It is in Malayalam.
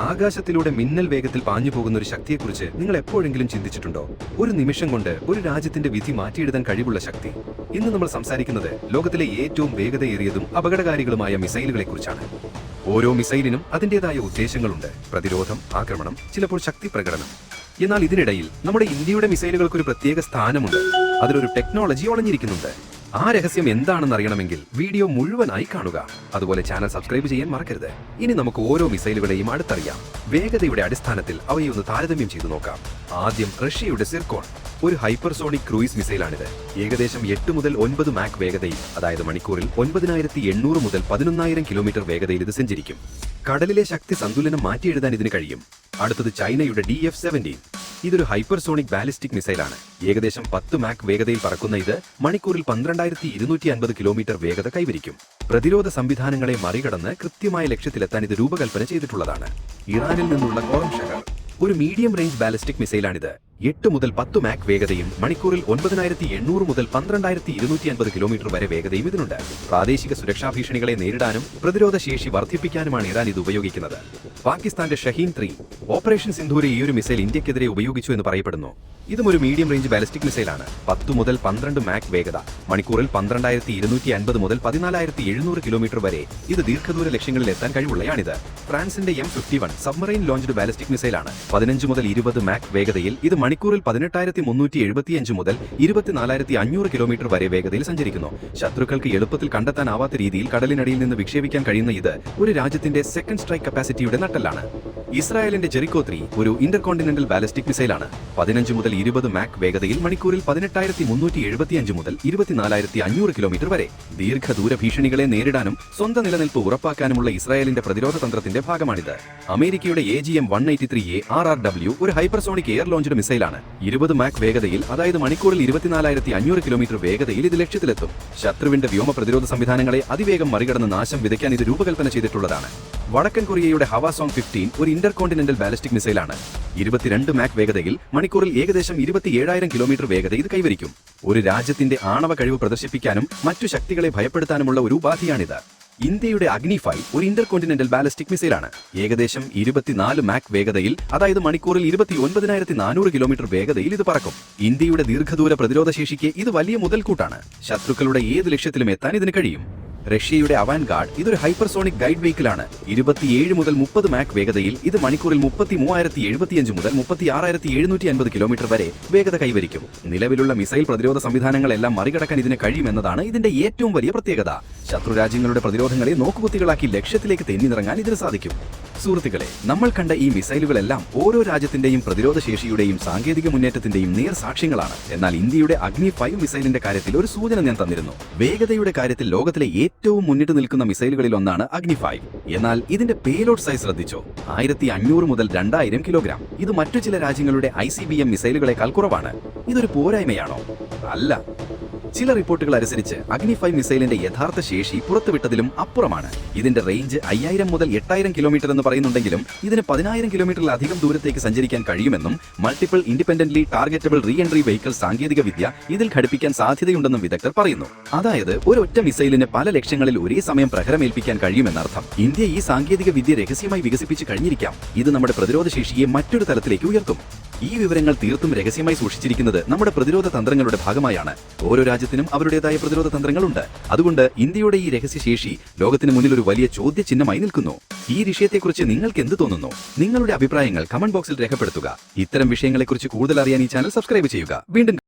ആകാശത്തിലൂടെ മിന്നൽ വേഗത്തിൽ പാഞ്ഞു പോകുന്ന ഒരു ശക്തിയെക്കുറിച്ച് നിങ്ങൾ എപ്പോഴെങ്കിലും ചിന്തിച്ചിട്ടുണ്ടോ? ഒരു നിമിഷം കൊണ്ട് ഒരു രാജ്യത്തിന്റെ വിധി മാറ്റിയെടുക്കാൻ കഴിവുള്ള ശക്തി. ഇന്ന് നമ്മൾ സംസാരിക്കുന്നത് ലോകത്തിലെ ഏറ്റവും വേഗതയേറിയതും അപകടകാരികളുമായ മിസൈലുകളെക്കുറിച്ചാണ്. ഓരോ മിസൈലിനും അതിന്റേതായ ഉദ്ദേശങ്ങളുണ്ട്. പ്രതിരോധം ആക്രമണം ചിലപ്പോൾ ശക്തി പ്രകടനം. എന്നാൽ ഇതിനിടയിൽ നമ്മുടെ ഇന്ത്യയുടെ മിസൈലുകൾക്ക് ഒരു പ്രത്യേക സ്ഥാനമുണ്ട്. അതിലൊരു ടെക്നോളജി ഒളിഞ്ഞിരിക്കുന്നുണ്ട്. ആ രഹസ്യം എന്താണെന്ന് അറിയണമെങ്കിൽ വീഡിയോ മുഴുവനായി കാണുക. അതുപോലെ ചാനൽ സബ്സ്ക്രൈബ് ചെയ്യാൻ മറക്കരുത്. ഇനി നമുക്ക് ഓരോ മിസൈലുകളെയും അടുത്തറിയാം. വേഗതയുടെ അടിസ്ഥാനത്തിൽ അവയെ ഒന്ന് താരതമ്യം ചെയ്തു നോക്കാം. ആദ്യം റഷ്യയുടെ സിർക്കോൺ. ഒരു ഹൈപ്പർസോണിക് ക്രൂയിസ് മിസൈലാണിത്. ഏകദേശം എട്ട് മുതൽ ഒൻപത് മാക് വേഗതയിൽ അതായത് മണിക്കൂറിൽ ഒൻപതിനായിരത്തി എണ്ണൂറ് മുതൽ പതിനൊന്നായിരം കിലോമീറ്റർ വേഗതയിൽ ഇത് സഞ്ചരിക്കും. കടലിലെ ശക്തി സന്തുലനം മാറ്റിയെഴുതാൻ ഇതിന് കഴിയും. അടുത്തത് ചൈനയുടെ ഡി എഫ് സെവന്റീൻ. ഇതൊരു ഹൈപ്പർസോണിക് ബാലിസ്റ്റിക് മിസൈലാണ്. ഏകദേശം പത്ത് മാക് വേഗതയിൽ പറക്കുന്ന ഇത് മണിക്കൂറിൽ പന്ത്രണ്ടായിരത്തി ഇരുന്നൂറ്റി അൻപത് കിലോമീറ്റർ വേഗത കൈവരിക്കും. പ്രതിരോധ സംവിധാനങ്ങളെ മറികടന്ന് കൃത്യമായ ലക്ഷ്യത്തിലെത്താൻ ഇത് രൂപകൽപ്പന ചെയ്തിട്ടുള്ളതാണ്. ഇറാനിൽ നിന്നുള്ള കോറം ഒരു മീഡിയം റേഞ്ച് ബാലിസ്റ്റിക് മിസൈലാണിത്. എട്ട് മുതൽ പത്ത് മാക് വേഗതയും മണിക്കൂറിൽ ഒൻപതിനായിരത്തി എണ്ണൂറ് മുതൽ പന്ത്രണ്ടായിരത്തി ഇരുന്നൂറ്റി അൻപത് കിലോമീറ്റർ വരെ വേഗതയും ഇതിനുണ്ട്. പ്രാദേശിക സുരക്ഷാ ഭീഷണികളെ നേരിടാനും പ്രതിരോധ ശേഷി വർദ്ധിപ്പിക്കാനുമാണ് ഇറാൻ ഇത് ഉപയോഗിക്കുന്നത്. പാകിസ്ഥാന്റെ ഷഹീൻ ത്രീ ഓപ്പറേഷൻ സിന്ധൂരി ഈ ഒരു മിസൈൽ ഇന്ത്യക്കെതിരെ ഉപയോഗിച്ചു എന്ന് പറയപ്പെടുന്നു. ഇതും ഒരു മീഡിയം റേഞ്ച് ബാലിസ്റ്റിക് മിസൈലാണ്. പത്ത് മുതൽ പന്ത്രണ്ട് മാക് വേഗത മണിക്കൂറിൽ പന്ത്രണ്ടായിരത്തി ഇരുന്നൂറ്റി അൻപത് മുതൽ പതിനാലായിരത്തി എഴുന്നൂറ് കിലോമീറ്റർ വരെ ഇത് ദീർഘദൂര ലക്ഷ്യങ്ങളിൽ എത്താൻ കഴിവുള്ളയാണിത്. ഫ്രാൻസിന്റെ M fifty one submarine launched ballistic മിസൈലാണ്. പതിനഞ്ച് മുതൽ ഇരുപത് മാക് വേഗതയിൽ ഇത് മണിക്കൂറിൽ പതിനെട്ടായിരത്തി മുന്നൂറ്റി എഴുപത്തിയഞ്ച് മുതൽ ഇരുപത്തിനാലായിരത്തി അഞ്ഞൂറ് കിലോമീറ്റർ വരെ വേഗതയിൽ സഞ്ചരിക്കുന്നു. ശത്രുക്കൾക്ക് എളുപ്പത്തിൽ കണ്ടെത്താനാവാത്ത രീതിയിൽ കടലിനടിയിൽ നിന്ന് വിക്ഷേപിക്കാൻ കഴിയുന്ന ഇത് ഒരു രാജ്യത്തിന്റെ സെക്കൻഡ് സ്ട്രൈക്ക് കപ്പാസിറ്റിയുടെ നട്ടലാണ് ഇസ്രായേലിന്റെ ജെറിക്കോ ത്രീ ഒരു ഇന്റർകോണ്ടിനെന്റൽ ബാലിസ്റ്റിക് മിസൈലാണ്. പതിനഞ്ച് മുതൽ ഇരുപത് മാക് വേഗതയിൽ മണിക്കൂറിൽ പതിനെട്ടായിരത്തി മുന്നൂറ്റി എഴുപത്തിയഞ്ച് മുതൽ ഇരുപത്തിനാലായിരത്തി അഞ്ഞൂറ് കിലോമീറ്റർ വരെ. ദീർഘദൂര ഭീഷണികളെ നേരിടാനും സ്വന്തം നിലനിൽപ്പ് ഉറപ്പാക്കാനുമുള്ള ഇസ്രായേലിന്റെ പ്രതിരോധ തന്ത്രത്തിന്റെ ഭാഗമാണിത്. അമേരിക്കയുടെ A G M one eighty three A R R W ഒരു ഹൈപ്പർസോണിക് എയർ ലോഞ്ച്ഡ് മിസൈലാണ്. ഇരുപത് മാക് വേഗതയിൽ അതായത് മണിക്കൂറിൽ ഇരുപത്തിനാലായിരത്തി അഞ്ഞൂറ് കിലോമീറ്റർ വേഗതയിൽ ഇത് ലക്ഷ്യത്തിലെത്തും. ശത്രുവിന്റെ വ്യോമ പ്രതിരോധ സംവിധാനങ്ങളെ അതിവേഗം മറികടന്ന് നാശം വിതയ്ക്കാൻ ഇത് രൂപകൽപ്പന ചെയ്തിട്ടുള്ളതാണ്. വടക്കൻ കൊറിയയുടെ ഹവാസോങ് ഫിഫ്റ്റീൻ ഒരു ഇന്റർകോണ്ടിനെന്റൽ ബാലിസ്റ്റിക് മിസൈലാണ് ഇരുപത്തിരണ്ട് മാക് വേഗതയിൽ മണിക്കൂറിൽ ഏകദേശം ഇരുപത്തിയേഴായിരം കിലോമീറ്റർ വേഗത ഇത് കൈവരിക്കും. ഒരു രാജ്യത്തിന്റെ ആണവ കഴിവ് പ്രദർശിപ്പിക്കാനും മറ്റു ശക്തികളെ ഭയപ്പെടുത്താനുമുള്ള ഒരു ഉപാധിയാണിത്. ഇന്ത്യയുടെ അഗ്നി ഫൈവ് ഒരു ഇന്റർകോണ്ടിനെന്റൽ ബാലിസ്റ്റിക് മിസൈലാണ് ഏകദേശം ഇരുപത്തിനാല് മാക് വേഗതയിൽ അതായത് മണിക്കൂറിൽ ഇരുപത്തി ഒൻപതിനായിരത്തി നാനൂറ് കിലോമീറ്റർ വേഗതയിൽ ഇത് പറക്കും. ഇന്ത്യയുടെ ദീർഘദൂര പ്രതിരോധ ശേഷിക്ക് ഇത് വലിയ മുതൽക്കൂട്ടാണ്. ശത്രുക്കളുടെ ഏത് ലക്ഷ്യത്തിലും എത്താൻ ഇതിന് കഴിയും. റഷ്യയുടെ അവാൻ ഗാർഡ് ഇതൊരു ഹൈപ്പർസോണിക് ഗൈഡ് വെഹിക്കിളാണ്. ഇരുപത്തിയേഴ് മുതൽ മുപ്പത് മാക് വേഗതയിൽ ഇത് മണിക്കൂറിൽ മുപ്പത്തി മൂവായിരത്തി എഴുപത്തിയഞ്ച് മുതൽ മുപ്പത്തി ആറായിരത്തി എഴുന്നൂറ്റി അൻപത് കിലോമീറ്റർ വരെ വേഗത കൈവരിക്കും. നിലവിലുള്ള മിസൈൽ പ്രതിരോധ സംവിധാനങ്ങളെല്ലാം മറികടക്കാൻ ഇതിന് കഴിയുമെന്നതാണ് ഇതിന്റെ ഏറ്റവും വലിയ പ്രത്യേകത. ശത്രു രാജ്യങ്ങളുടെ പ്രതിരോധങ്ങളെ നോക്കുകുത്തികളാക്കി ലക്ഷ്യത്തിലേക്ക് തെന്നിനിറങ്ങാൻ ഇതിന് സാധിക്കും. സുഹൃത്തുക്കളെ നമ്മൾ കണ്ട ഈ മിസൈലുകളെല്ലാം ഓരോ രാജ്യത്തിന്റെയും പ്രതിരോധ ശേഷിയുടെയും സാങ്കേതിക മുന്നേറ്റത്തിന്റെയും നേർ സാക്ഷ്യങ്ങളാണ്. എന്നാൽ ഇന്ത്യയുടെ അഗ്നി ഫൈവ് മിസൈലിന്റെ കാര്യത്തിൽ ഒരു സൂചന ഞാൻ തന്നിരുന്നു. വേഗതയുടെ കാര്യത്തിൽ ലോകത്തിലെ ഏറ്റവും മുന്നിട്ട് നിൽക്കുന്ന മിസൈലുകളിൽ ഒന്നാണ് അഗ്നി ഫൈവ്. എന്നാൽ ഇതിന്റെ പേലോഡ് സൈസ് ശ്രദ്ധിച്ചോ? ആയിരത്തി അഞ്ഞൂറ് മുതൽ രണ്ടായിരം കിലോഗ്രാം. ഇത് മറ്റു ചില രാജ്യങ്ങളുടെ ഐ സി ബി എം മിസൈലുകളെക്കാൾ കുറവാണ്. ഇതൊരു പോരായ്മയാണോ? അല്ല. ചില റിപ്പോർട്ടുകൾ അനുസരിച്ച് അഗ്നി ഫൈവ് മിസൈലിന്റെ യഥാർത്ഥ ശേഷി പുറത്തുവിട്ടതിലും അപ്പുറമാണ്. ഇതിന്റെ റേഞ്ച് അയ്യായിരം മുതൽ എട്ടായിരം കിലോമീറ്റർ എന്ന് പറയുന്നുണ്ടെങ്കിലും ഇതിന് പതിനായിരം കിലോമീറ്ററിലധികം ദൂരത്തേക്ക് സഞ്ചരിക്കാൻ കഴിയുമെന്നും multiple independently targetable re entry vehicle സാങ്കേതിക വിദ്യ ഇതിൽ ഘടിപ്പിക്കാൻ സാധ്യതയുണ്ടെന്നും വിദഗ്ധർ പറയുന്നു. അതായത് ഒരു ഒറ്റ മിസൈലിന് പല ലക്ഷ്യങ്ങളിൽ ഒരേ സമയം പ്രഹരമേൽപ്പിക്കാൻ കഴിയുമെന്നർത്ഥം. ഇന്ത്യ ഈ സാങ്കേതിക വിദ്യ രഹസ്യമായി വികസിപ്പിച്ച് കഴിഞ്ഞിരിക്കാം. ഇത് നമ്മുടെ പ്രതിരോധ ശേഷിയെ മറ്റൊരു തലത്തിലേക്ക് ഉയർത്തും. ഈ വിവരങ്ങൾ തീർത്തും രഹസ്യമായി സൂക്ഷിച്ചിരിക്കുന്നത് നമ്മുടെ പ്രതിരോധ തന്ത്രങ്ങളുടെ ഭാഗമായാണ്. ഓരോ രാജ്യത്തിനും അവരുടേതായ പ്രതിരോധ തന്ത്രങ്ങളുണ്ട്. അതുകൊണ്ട് ഇന്ത്യയുടെ ഈ രഹസ്യശേഷി ലോകത്തിന് മുന്നിൽ ഒരു വലിയ ചോദ്യചിഹ്നമായി നിൽക്കുന്നു. ഈ വിഷയത്തെക്കുറിച്ച് നിങ്ങൾക്ക് എന്ത് തോന്നുന്നു? നിങ്ങളുടെ അഭിപ്രായങ്ങൾ കമന്റ് ബോക്സിൽ രേഖപ്പെടുത്തുക. ഇത്തരം വിഷയങ്ങളെക്കുറിച്ച് കൂടുതൽ അറിയാൻ ഈ ചാനൽ സബ്സ്ക്രൈബ് ചെയ്യുക. വീണ്ടും